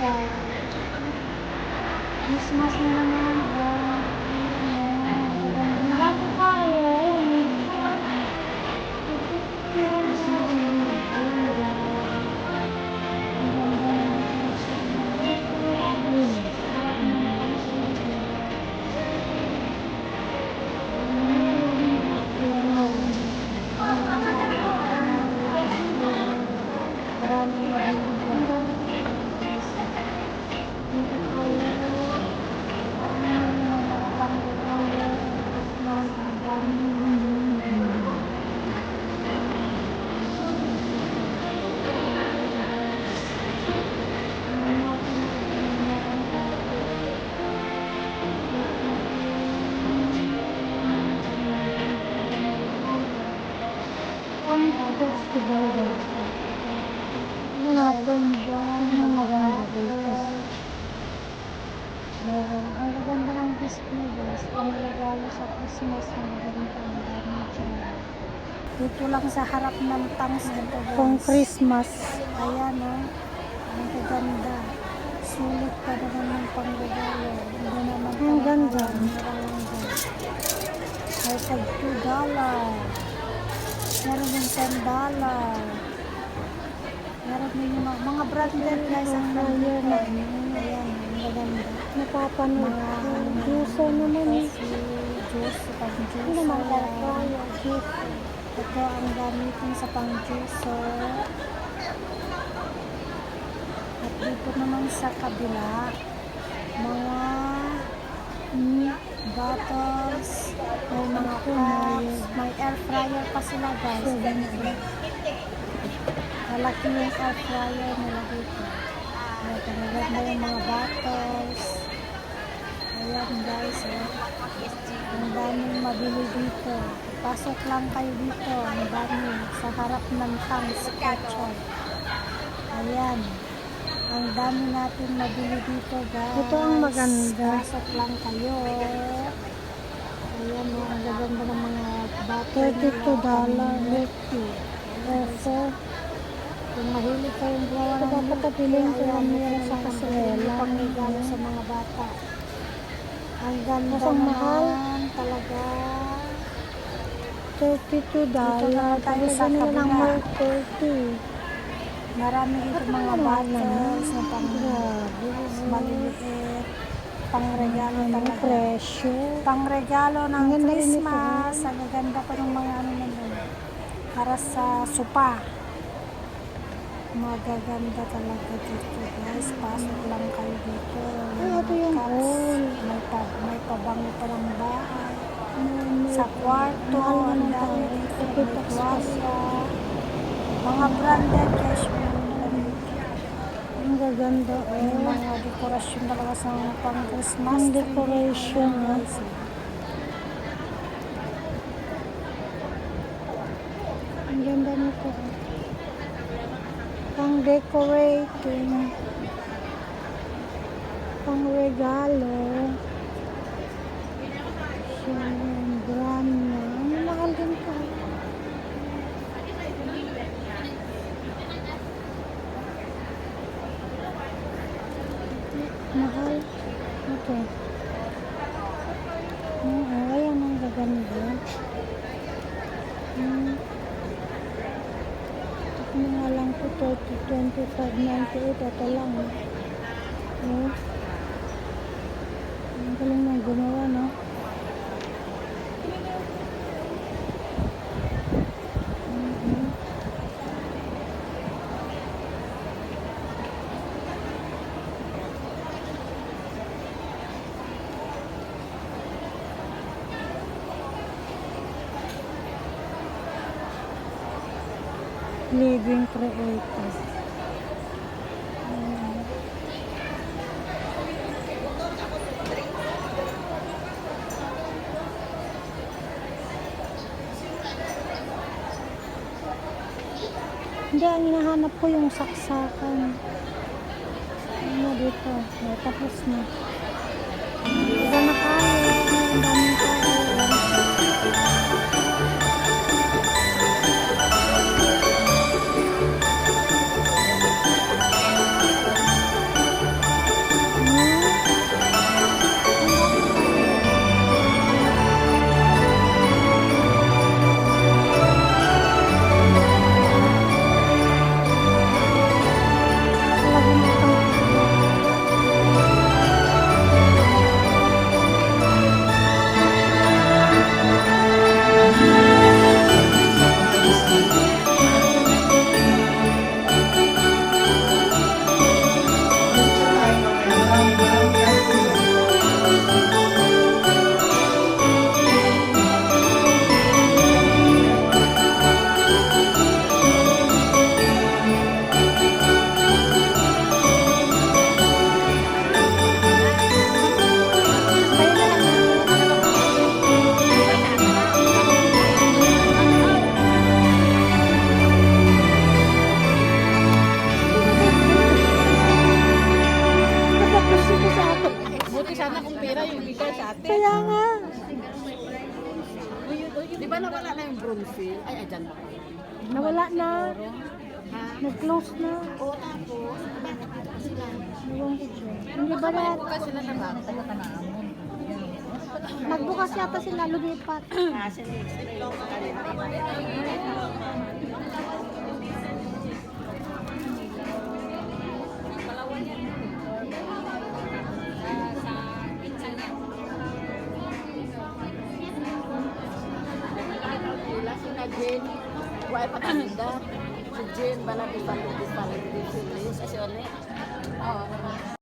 Oh. Christmas na naman. Oh. Marami Dito lang sa harap ng tangs. Pang Christmas. Ayan o. Ang gaganda. Sulit pa naman ng pangregalo. Hindi naman Ang ganda. Tag 2 dollar. Meron din 10 dollar. Meron din yung mga, mga branded guys. Ang branded na. Ayan. Ang gaganda. Napapanood Mga ano, naman eh. Juice, pang juice. Ano naman talaga yung juso. Ito ang gamitin sa pang juice. At dito naman sa kabila, mga bottles, may mga fryer pa sila guys. Malaki yung air fryer nila dito. Ito, maganda yung mga bottles. Ayan guys, eh. ang daming mabili dito. Pasok lang kayo dito, ang dami. Sa harap ng tangs, ketchup. Ayan. Ang dami natin mabili dito guys. Ito ang maganda. Pasok lang kayo. Ayan, oh, ang gaganda ng mga bottle. 32 dollar. 50. Oso. Kung mahilig kayong gawa ng milk pabiling ko sa ang kaswela. pang regalo sa mga bata. Ang ganda Masang mahal. talaga. 32 dollar. tayo sa kabila. 30. Marami dito mga bottles na pang maliliit. Pang regalo Ang talaga. presyo. Pang regalo ng Ang ganda Christmas. Ang ganda pa ng mga ano naman. Para sa supa. Magaganda talaga dito guys. Pasok lang kayo dito. Ay, ito yung Cups. all. May, pa, may pabango pa ng bahay. Ano, Sa kwarto. Ang dami dito. Mga branded guys. Ang gaganda. May Oh. mga dekorasyon talaga sa pang Christmas. Ang Ayan, ah. Ang ganda nito. Pang decorating. Pang regalo. Yung brand na. Ang mahal din to. Mahal. Oo, ayan ang gaganda. Hmm. Lang po 30, 25, 98. Ito lang. eh. Oh. Ang galing na gumawa, no? Living creator. Hindi, ang hinahanap ko yung saksakan. Ano dito? Oh, tapos na. Iba na tayo. Ang daming tayo. refill. Ay, ayan ba pala? Nawala na. Ha? Nag-close na. O tapos, bakit dito pa sila? Hindi ba lahat? Bukas sila na ba? Taga Tanaamon. Nagbukas yata sila lumipat. Ah, sila explain sa kanila. Wala si Jen, bala di bala di bala di Filiz. Kasi ulit. Oo, naman.